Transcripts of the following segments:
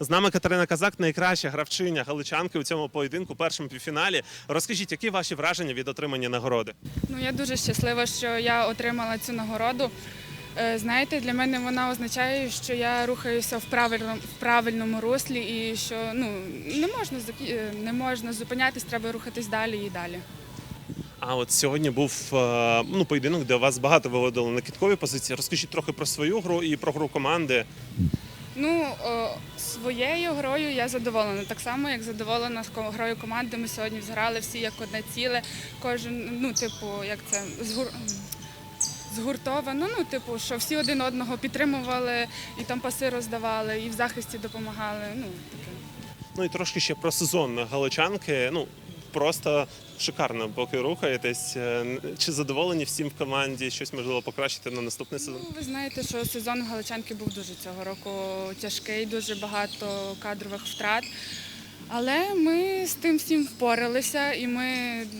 З нами Катерина Казак, найкраща гравчиня галичанки у цьому поєдинку, першому півфіналі. Розкажіть, які ваші враження від отримання нагороди? Ну, я дуже щаслива, що я отримала цю нагороду. Е, Знаєте, для мене вона означає, що я рухаюся в правильному, в правильному руслі і що ну, не, можна, е, не можна зупинятись, треба рухатись далі і далі. А от сьогодні був е, ну, поєдинок, де вас багато виводили на кіткові позиції. Розкажіть трохи про свою гру і про гру команди. Ну, о, своєю грою я задоволена. Так само, як задоволена грою команди. Ми сьогодні зграли всі як одне ціле. Кожен, ну, типу, як це, згур... згуртовано. Ну, типу, що всі один одного підтримували, і там паси роздавали, і в захисті допомагали. Ну, таке. Ну і трошки ще про сезон галичанки. Ну просто шикарно, поки рухаєтесь. Е, Чи задоволені всім в команді? Щось можливо покращити на наступний сезон? Ну, ви знаєте, що сезон Галичанки був дуже цього року тяжкий, дуже багато кадрових втрат. Але ми з тим всім впоралися і ми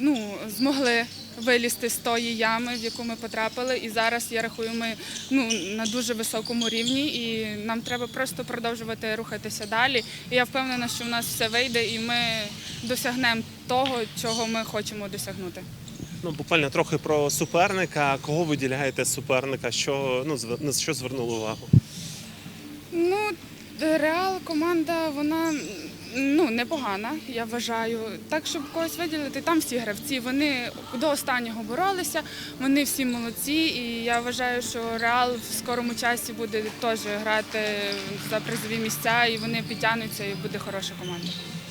ну, змогли вилізти з тої ями, в яку ми потрапили. І зараз я рахую, ми ну, на дуже високому рівні, і нам треба просто продовжувати рухатися далі. І я впевнена, що в нас все вийде, і ми досягнемо того, чого ми хочемо досягнути. Ну буквально трохи про суперника. Кого виділяєте з суперника? Що ну на що звернули увагу? Ну, Реал команда, вона ну, непогана, я вважаю. Так, щоб когось виділити, там всі гравці. Вони до останнього боролися, вони всі молодці. І я вважаю, що Реал в скорому часі буде теж грати за призові місця, і вони підтягнуться, і буде хороша команда.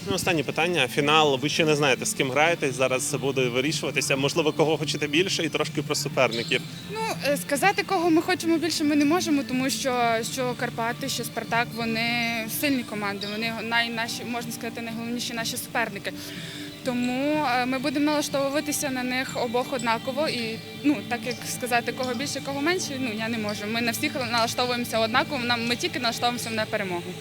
Ну, останнє питання. Фінал. Ви ще не знаєте, з ким граєте. Зараз це буде вирішуватися. Можливо, кого хочете більше, і трошки про суперників. Ну, е, сказати, кого ми хочемо більше, ми не можемо, тому що, що Карпати, що Спартак, вони сильні команди, вони най, наші, можна сказати, найголовніші наші суперники. Тому е, ми будемо налаштовуватися на них обох однаково. І ну, так як сказати, кого більше, кого менше, ну я не можу. Ми на всіх налаштовуємося однаково, нам ми тільки налаштовуємося на перемогу.